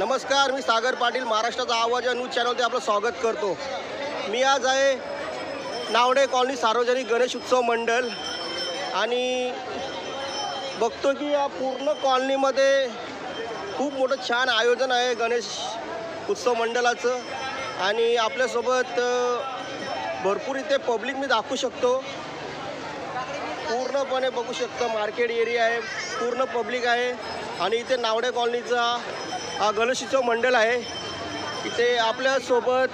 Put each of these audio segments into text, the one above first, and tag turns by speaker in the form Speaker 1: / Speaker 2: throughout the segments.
Speaker 1: नमस्कार मी सागर पाटील महाराष्ट्राचा आवाज या न्यूज चॅनलमध्ये आपलं स्वागत करतो. मी आज आहे नावडे कॉलनी सार्वजनिक गणेश उत्सव मंडळ आणि बघतो की या पूर्ण कॉलनीमध्ये खूप मोठं छान आयोजन आहे गणेश उत्सव मंडळाचं. आणि आपल्यासोबत भरपूर इथे पब्लिक मी दाखवू शकतो. पूर्णपणे बघू शकतो मार्केट एरिया आहे पूर्ण पब्लिक आहे. आणि इथे नावडे कॉलनीचा हा गणेशोत्सव मंडळ आहे. इथे आपल्यासोबत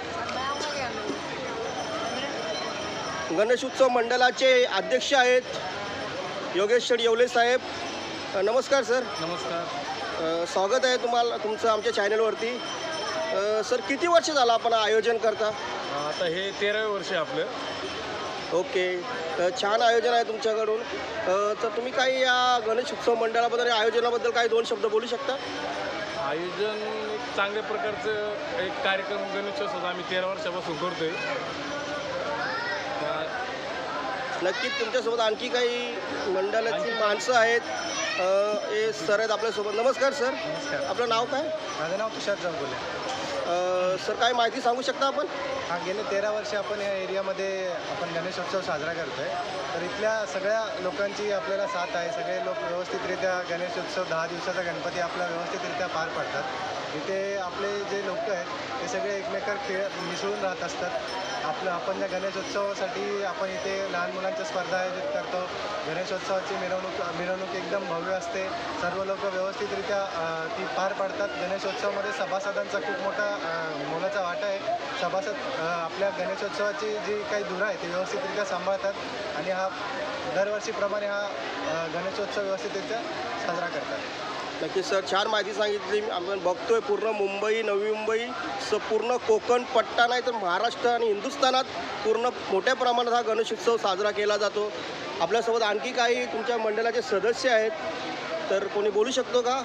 Speaker 1: गणेशोत्सव मंडळाचे अध्यक्ष आहेत योगेश शेड येवले साहेब. नमस्कार सर.
Speaker 2: नमस्कार.
Speaker 1: स्वागत आहे तुम्हाला तुमचं आमच्या चॅनलवरती. सर किती वर्ष झालं आपण आयोजन करता?
Speaker 2: आता हे तेरावे वर्ष आहे आपलं.
Speaker 1: ओके. तर छान आयोजन आहे तुमच्याकडून. तर तुम्ही काही या गणेश उत्सव मंडळाबद्दल या आयोजनाबद्दल काही दोन शब्द बोलू शकता?
Speaker 2: आयोजन एक चांगल्या प्रकारचं एक कार्यक्रम गणेशोत्सव आम्ही तेरा वर्षापासून करतोय. त्या-
Speaker 1: नक्कीच तुमच्यासोबत आणखी काही मंडळाची माणसं आहेत. अ, हे सर आहेत आपल्यासोबत. नमस्कार सर.
Speaker 3: नमस्कार.
Speaker 1: आपलं नाव काय?
Speaker 3: माझं नाव तुषार जांभोले
Speaker 1: अ, सर काय माहिती सांगू शकता आपण?
Speaker 3: हा गेले तेरा वर्ष आपण या एरियामध्ये आपण गणेशोत्सव साजरा करतो आहे तर इथल्या सगळ्या लोकांची आपल्याला साथ आहे. सगळे लोक व्यवस्थितरित्या गणेशोत्सव दहा दिवसाचा गणपती आपला व्यवस्थितरित्या पार पाडतात. इथे आपले जे लोक आहेत ते सगळे एकमेकात खेळ मिसळून राहत असतात. आपलं आपण ज्या गणेशोत्सवासाठी आपण इथे लहान मुलांच्या स्पर्धा आयोजित करतो. गणेशोत्सवाची मिरवणूक मिरवणूक एकदम भव्य असते. सर्व लोक व्यवस्थितरित्या ती पार पाडतात. गणेशोत्सवामध्ये सभासदांचा खूप मोठा मोलाचा वाटा आहे. सभासद आपल्या गणेशोत्सवाची जी काही धुरा आहे ती व्यवस्थितरित्या सांभाळतात आणि हा दरवर्षीप्रमाणे हा गणेशोत्सव व्यवस्थितरित्या साजरा करतात.
Speaker 1: नक्कीच सर छान माहिती सांगितली. आपण बघतोय पूर्ण मुंबई नवी मुंबई स पूर्ण कोकण पट्टा नाही तर महाराष्ट्र आणि हिंदुस्थानात पूर्ण मोठ्या प्रमाणात हा गणेशोत्सव साजरा केला जातो. आपल्यासोबत आणखी काही तुमच्या मंडळाचे सदस्य आहेत तर कोणी बोलू शकतो का?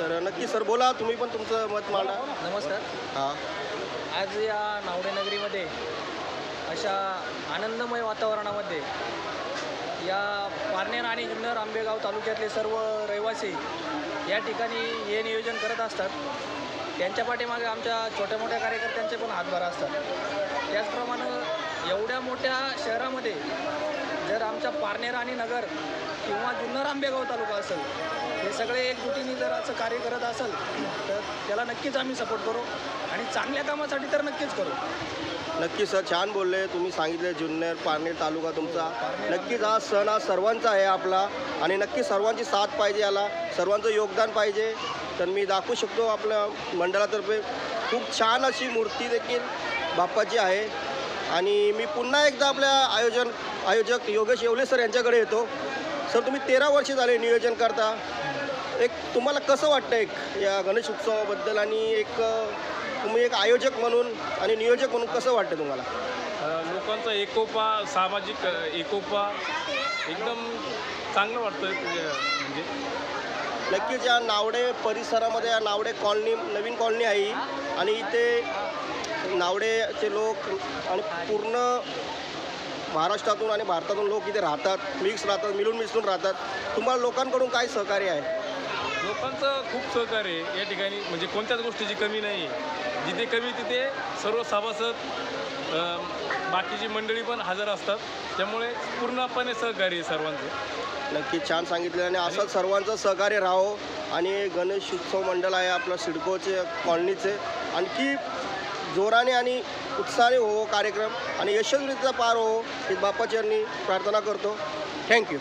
Speaker 1: तर नक्की सर बोला तुम्ही पण तुमचं मत मांडा.
Speaker 4: नमस्कार.
Speaker 1: हां.
Speaker 4: आज या नावडे नगरीमध्ये अशा आनंदमय वातावरणामध्ये या पारनेर आणि जुन्नर आंबेगाव तालुक्यातले सर्व रहिवासी या ठिकाणी हे नियोजन करत असतात. त्यांच्या पाठीमागे आमच्या छोट्या मोठ्या कार्यकर्त्यांचे पण हातभार असतात. त्याचप्रमाणे एवढ्या मोठ्या शहरामध्ये जर आमच्या पारनेर आणि नगर किंवा जुन्नर आंबेगाव तालुका असेल हे सगळे एकजुटीने जर असं कार्य करत असेल तर त्याला नक्कीच आम्ही सपोर्ट करू आणि चांगल्या कामासाठी तर नक्कीच करू.
Speaker 1: नक्की सर छान बोलले तुम्ही सांगितले जुन्नर पारनेर तालुका तुमचा. नक्कीच हा सण हा सर्वांचा आहे आपला आणि नक्की सर्वांची साथ पाहिजे याला सर्वांचं योगदान पाहिजे. तर मी दाखवू शकतो आपल्या मंडळातर्फे खूप छान अशी मूर्ती देखील बाप्पाची आहे. आणि मी पुन्हा एकदा आपल्या आयोजन आयोजक योगेश येवले सर यांच्याकडे येतो. सर तुम्ही तेरा वर्ष झाले नियोजन करता. एक तुम्हाला कसं वाटतं एक या गणेश उत्सवाबद्दल? आणि एक तुम्ही एक आयोजक म्हणून आणि नियोजक म्हणून कसं वाटतं तुम्हाला?
Speaker 2: लोकांचा एकोपा सामाजिक एकोपा एकदम चांगलं वाटतं म्हणजे.
Speaker 1: नक्कीच या नावडे परिसरामध्ये या नावडे कॉलनी नवीन कॉलनी आहे. आणि इथे नावडेचे लोक आणि पूर्ण महाराष्ट्रातून आणि भारतातून लोक इथे राहतात मिक्स राहतात मिळून मिसळून राहतात. तुम्हाला लोकांकडून काय सहकार्य आहे?
Speaker 2: लोकांचं खूप सहकार्य आहे. या ठिकाणी म्हणजे कोणत्याच गोष्टीची कमी नाही आहे. जिथे कमी तिथे सर्व सभासद बाकीची मंडळी पण हजर असतात. त्यामुळे पूर्णपणे सहकार्य आहे सर्वांचं.
Speaker 1: नक्की छान सांगितलं आणि असं सर्वांचं सहकार्य राहो आणि गणेश उत्सव मंडळ आहे आपलं सिडकोचे कॉलनीचे. आणखी जोराने आणि उत्साहाने हो, हो कार्यक्रम आणि यशस्वीरित्या पार हो ही बाप्पाची यांनी प्रार्थना करतो. थँक्यू